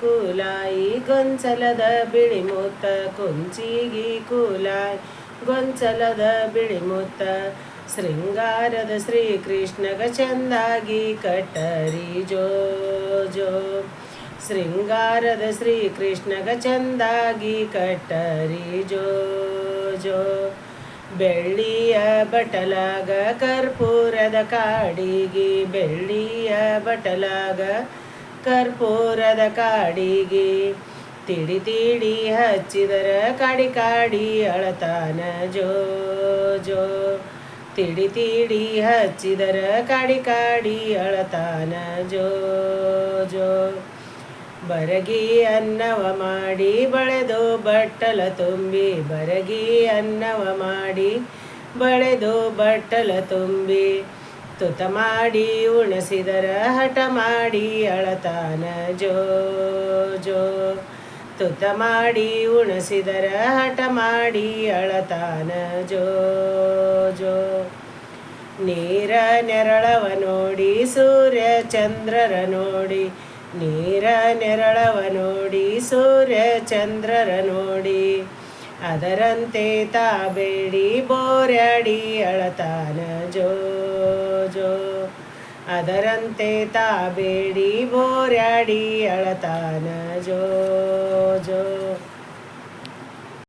ಕೂಲಾಯಿ, ಗೊಂಚಲದ ಬಿಳಿ ಮುತ್ತ ಕುಂಚಿಗಿ ಕೂಲಾಯಿ, ಗೊಂಚಲದ ಬಿಳಿ ಮುತ್ತ ಶೃಂಗಾರದ ಶ್ರೀಕೃಷ್ಣಗ ಚಂದಾಗಿ ಕಟ್ಟರಿ ಜೋ ಜೋ. ಶೃಂಗಾರದ ಶ್ರೀಕೃಷ್ಣಗ ಚಂದಾಗಿ ಕಟ್ಟರಿ ಜೋ ಜೋ. ಬೆಳ್ಳಿಯ ಬಟಲಾಗ, ಕರ್ಪೂರದ ಕಾಡಿಗೆ ಬೆಳ್ಳಿಯ ಬಟಲಾಗ ಕರ್ಪೂರದ ಕಾಡಿಗೆ ತಿಡಿ ತಿಡಿ ಹಚ್ಚಿದರ ಕಾಡಿ ಕಾಡಿ ಅಳತಾನ ಜೋ ಜೋ. ತಿಡಿ ತಿಡಿ ಹಚ್ಚಿದರ ಕಾಡಿ ಕಾಡಿ ಅಳತಾನ ಜೋ ಜೋ. ಬರಗಿ ಅನ್ನವ ಮಾಡಿ ಬಳೆದು ಬಟ್ಟಲ ತುಂಬಿ ಬರಗಿ ಅನ್ನವ ಮಾಡಿ ಬಳೆದು ಬಟ್ಟಲ ತುಂಬಿ ತುತ ಮಾಡಿ ಉಣಸಿದರ ಹಠ ಮಾಡಿ ಅಳತಾನ ಜೋ ಜೋ. ತುತ ಮಾಡಿ ಉಣಸಿದರ ಹಠ ಮಾಡಿ ಅಳತಾನ ಜೋ ಜೋ. ನೀರ ನೆರಳವ ನೋಡಿ ಸೂರ್ಯ ಚಂದ್ರರ ನೋಡಿ, ನೀರ ನೆರಳವ ನೋಡಿ ಸೂರ್ಯ ಚಂದ್ರರ ನೋಡಿ, ಅದರಂತೆ ತಾಬೇಡಿ ಬೋರ್ಯಾಡಿ ಅಳತಾನ ಜೋ. ಜೋ ಅದರಂತೆ ತಾಬೇಡಿ ಬೋರ್ಯಾಡಿ ಅಳತಾನ ಜೋ ಜೋ